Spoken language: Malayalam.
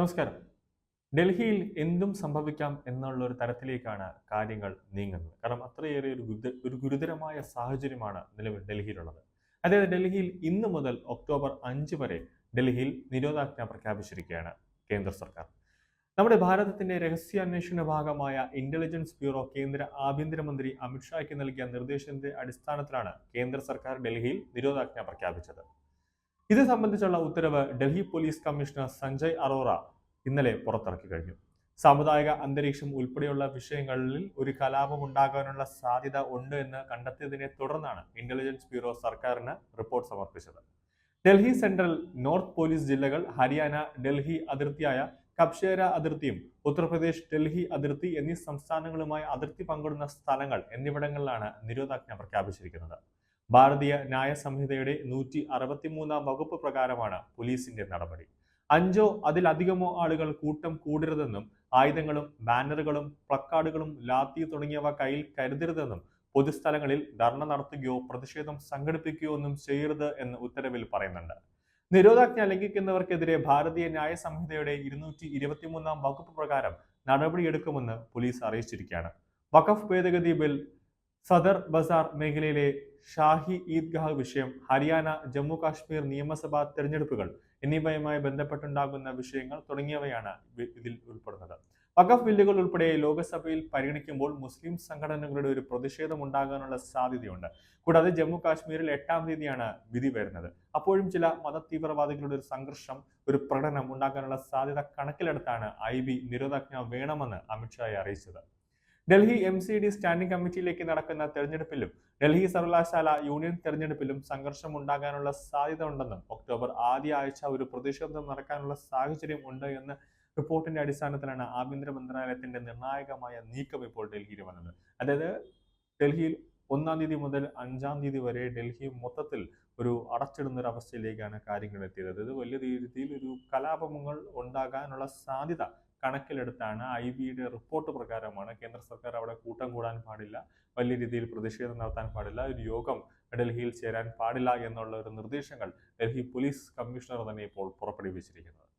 നമസ്കാരം. ഡൽഹിയിൽ എന്തും സംഭവിക്കാം എന്നുള്ള ഒരു തരത്തിലേക്കാണ് കാര്യങ്ങൾ നീങ്ങുന്നത്. കാരണം അത്രയേറെ ഒരു ഗുരുത- ഒരു ഗുരുതരമായ സാഹചര്യമാണ് നിലവിൽ ഡൽഹിയിലുള്ളത്. അതായത് ഡൽഹിയിൽ ഇന്ന് മുതൽ ഒക്ടോബർ അഞ്ച് വരെ ഡൽഹിയിൽ നിരോധാജ്ഞ പ്രഖ്യാപിച്ചിരിക്കുകയാണ് കേന്ദ്ര സർക്കാർ. നമ്മുടെ ഭാരതത്തിന്റെ രഹസ്യാന്വേഷണ ഭാഗമായ ഇന്റലിജൻസ് ബ്യൂറോ കേന്ദ്ര ആഭ്യന്തരമന്ത്രി അമിത്ഷായ്ക്ക് നൽകിയ നിർദ്ദേശത്തിന്റെ അടിസ്ഥാനത്തിലാണ് കേന്ദ്ര സർക്കാർ ഡൽഹിയിൽ നിരോധാജ്ഞ പ്രഖ്യാപിച്ചത്. ഇത് സംബന്ധിച്ചുള്ള ഉത്തരവ് ഡൽഹി പോലീസ് കമ്മീഷണർ സഞ്ജയ് അറോറ ഇന്നലെ പുറത്തിറക്കി കഴിഞ്ഞു. സാമുദായിക അന്തരീക്ഷം ഉൾപ്പെടെയുള്ള വിഷയങ്ങളിൽ ഒരു കലാപം ഉണ്ടാകാനുള്ള സാധ്യത ഉണ്ട് എന്ന് കണ്ടെത്തിയതിനെ തുടർന്നാണ് ഇന്റലിജൻസ് ബ്യൂറോ സർക്കാരിന് റിപ്പോർട്ട് സമർപ്പിച്ചത്. ഡൽഹി സെൻട്രൽ നോർത്ത് പോലീസ് ജില്ലകൾ ഹരിയാന ഡൽഹി അതിർത്തിയായ കപ്ഷേര അതിർത്തിയും ഉത്തർപ്രദേശ് ഡൽഹി അതിർത്തി എന്നീ സംസ്ഥാനങ്ങളുമായി അതിർത്തി പങ്കിടുന്ന സ്ഥലങ്ങൾ എന്നിവിടങ്ങളിലാണ് നിരോധാജ്ഞ പ്രഖ്യാപിച്ചിരിക്കുന്നത്. ഭാരതീയ ന്യായ സംഹിതയുടെ നൂറ്റി അറുപത്തിമൂന്നാം വകുപ്പ് പ്രകാരമാണ് പോലീസിന്റെ നടപടി. അഞ്ചോ അതിലധികമോ ആളുകൾ കൂട്ടം കൂടരുതെന്നും ആയുധങ്ങളും ബാനറുകളും പ്ലക്കാർഡുകളും ലാത്തി തുടങ്ങിയവ കയ്യിൽ കരുതരുതെന്നും പൊതുസ്ഥലങ്ങളിൽ ധർണ നടത്തുകയോ പ്രതിഷേധം സംഘടിപ്പിക്കുകയോ ഒന്നും ചെയ്യരുത് എന്ന് ഉത്തരവിൽ പറയുന്നുണ്ട്. നിരോധാജ്ഞ ലംഘിക്കുന്നവർക്കെതിരെ ഭാരതീയ ന്യായ സംഹിതയുടെ ഇരുന്നൂറ്റി ഇരുപത്തിമൂന്നാം വകുപ്പ് പ്രകാരം നടപടിയെടുക്കുമെന്ന് പോലീസ് അറിയിച്ചിരിക്കുകയാണ്. വഖഫ് ഭേദഗതി ബിൽ സദർ ബസാർ മേഖലയിലെ ഷാഹി ഈദ്ഗാഹ് വിഷയം ഹരിയാന ജമ്മു കാശ്മീർ നിയമസഭാ തെരഞ്ഞെടുപ്പുകൾ എന്നിവയുമായി ബന്ധപ്പെട്ടുണ്ടാകുന്ന വിഷയങ്ങൾ തുടങ്ങിയവയാണ് ഇതിൽ ഉൾപ്പെടുന്നത്. വഖഫ് ബില്ലുകൾ ഉൾപ്പെടെ ലോകസഭയിൽ പരിഗണിക്കുമ്പോൾ മുസ്ലിം സംഘടനകളുടെ ഒരു പ്രതിഷേധം ഉണ്ടാകാനുള്ള സാധ്യതയുണ്ട്. കൂടാതെ ജമ്മു കാശ്മീരിൽ എട്ടാം തീയതിയാണ് വിധി വരുന്നത്. അപ്പോഴും ചില മത തീവ്രവാദികളുടെ ഒരു സംഘർഷം ഒരു പ്രകടനം ഉണ്ടാകാനുള്ള സാധ്യത കണക്കിലെടുത്താണ് ഐ ബി നിരോധാജ്ഞ വേണമെന്ന് അമിത്ഷായെ അറിയിച്ചത്. Delhi M C D standing കമ്മിറ്റിയിലേക്ക് നടക്കുന്ന തെരഞ്ഞെടുപ്പിലും ഡൽഹി സർവകലാശാല യൂണിയൻ തെരഞ്ഞെടുപ്പിലും സംഘർഷം ഉണ്ടാകാനുള്ള സാധ്യത ഉണ്ടെന്നും ഒക്ടോബർ ആദ്യ ആഴ്ച ഒരു പ്രതിഷേധം നടക്കാനുള്ള സാഹചര്യം ഉണ്ട് എന്ന് റിപ്പോർട്ടിന്റെ അടിസ്ഥാനത്തിലാണ് ആഭ്യന്തര മന്ത്രാലയത്തിന്റെ നിർണായകമായ നീക്കം ഇപ്പോൾ ഡൽഹിയിൽ വന്നത്. അതായത് ഡൽഹിയിൽ ഒന്നാം തീയതി മുതൽ അഞ്ചാം തീയതി വരെ ഡൽഹി മൊത്തത്തിൽ ഒരു അടച്ചിടുന്ന ഒരു അവസ്ഥയിലേക്കാണ് കാര്യങ്ങൾ എത്തിയത്. അതായത് വലിയ രീതിയിൽ ഒരു കലാപങ്ങൾ ഉണ്ടാകാനുള്ള സാധ്യത കണക്കിലെടുത്താണ് ഐ ബിയുടെ റിപ്പോർട്ട് പ്രകാരമാണ് കേന്ദ്ര സർക്കാർ അവിടെ കൂട്ടം കൂടാൻ പാടില്ല വലിയ രീതിയിൽ പ്രതിഷേധം നടത്താൻ പാടില്ല ഒരു യോഗം ഡൽഹിയിൽ ചേരാൻ പാടില്ല എന്നുള്ള ഒരു നിർദ്ദേശങ്ങൾ ഡൽഹി പോലീസ് കമ്മീഷണർ തന്നെ ഇപ്പോൾ പുറപ്പെടുവിച്ചിരിക്കുന്നത്.